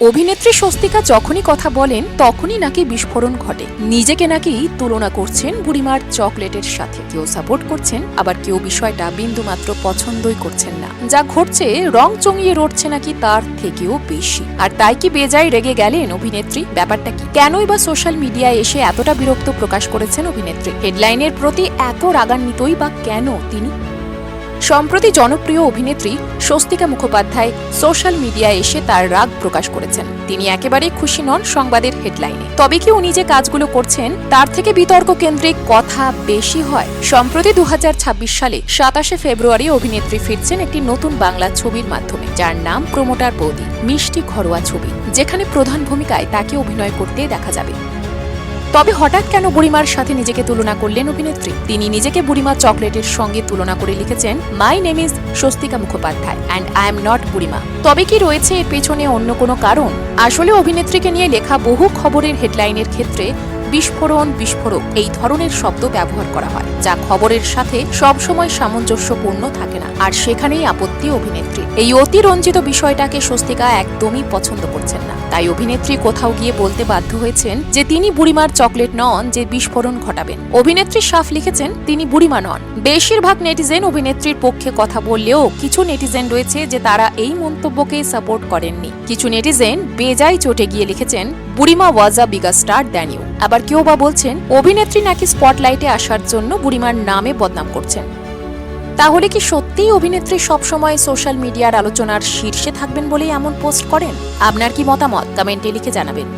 অভিনেত্রী স্বস্তিকা যখনই কথা বলেন, তখনই নাকি বিস্ফোরণ ঘটে। নিজেকে নাকি তুলনা করছেন বুড়িমার চকলেটের সাথে। কেউ সাপোর্ট করছেন, আবার কেউ বিষয়টা বিন্দুমাত্র পছন্দই করছেন না। যা ঘটছে, রং চঙিয়ে রটছে নাকি তার থেকেও বেশি। আর তাই কি বেজায় রেগে গেলেন অভিনেত্রী? ব্যাপারটা কি? কেনই বা সোশ্যাল মিডিয়ায় এসে এতটা বিরক্ত প্রকাশ করেছেন অভিনেত্রী? হেডলাইনের প্রতি এত রাগান্বিতই বা কেন তিনি? সম্প্রতি জনপ্রিয় অভিনেত্রী স্বস্তিকা মুখোপাধ্যায় সোশ্যাল মিডিয়ায় এসে তার রাগ প্রকাশ করেছেন। তিনি একেবারেই খুশি নন সংবাদের হেডলাইনে। তবে কি উনি যে কাজগুলো করছেন, তার থেকে বিতর্ক কেন্দ্রিক কথা বেশি হয়। সম্প্রতি দু হাজার ছাব্বিশ সালে সাতাশে ফেব্রুয়ারি অভিনেত্রী ফিরছেন একটি নতুন বাংলা ছবির মাধ্যমে, যার নাম প্রমোটার বৌদি, মিষ্টি ঘরোয়া ছবি, যেখানে প্রধান ভূমিকায় তাকে অভিনয় করতে দেখা যাবে। তবে হঠাৎ কেন বুড়িমার সাথে নিজেকে তুলনা করলেন অভিনেত্রী? তিনি নিজেকে বুড়িমা চকলেটের সঙ্গে তুলনা করে লিখেছেন my name is Swastika Mukhopadhyay and I am not বুড়িমা। তবে কি রয়েছে এর পেছনে অন্য কোনো কারণ? আসলে অভিনেত্রীকে নিয়ে লেখা বহু খবরের হেডলাইনের ক্ষেত্রে বিস্ফোরণ, বিস্ফোরক এই ধরনের শব্দ ব্যবহার করা হয়, যা খবরের সাথে সবসময় সামঞ্জস্যপূর্ণ থাকে না, আর সেখানেই আপত্তি অভিনেত্রী এই অতিরঞ্জিত বিষয়টাকে স্বস্তিকা একদমই পছন্দ করছেন না। তাই অভিনেত্রী কোথাও গিয়ে বলতে বাধ্য হয়েছেন যে তিনি বুড়িমার চকলেট নন যে বিস্ফোরণ ঘটাবেন। অভিনেত্রী সাফ লিখেছেন, তিনি বুড়িমা নন। বেশিরভাগ নেটিজেন অভিনেত্রীর পক্ষে কথা বললেও কিছু নেটিজেন রয়েছে যে তারা এই মন্তব্যকে সাপোর্ট করেননি। কিছু নেটিজেন বেজায় চটে গিয়ে লিখেছেন, বুড়িমা was a bigger star than you. আবার কেউ বা বলছেন, অভিনেত্রী নাকি স্পটলাইটে আসার জন্য বুড়িমার নামে বদনাম করছেন। তাহলে কি সত্যিই অভিনেত্রী সবসময় সোশ্যাল মিডিয়ার আলোচনার শীর্ষে থাকবেন বলেই এমন পোস্ট করেন? আপনার কি মতামত? কমেন্টে লিখে জানাবেন।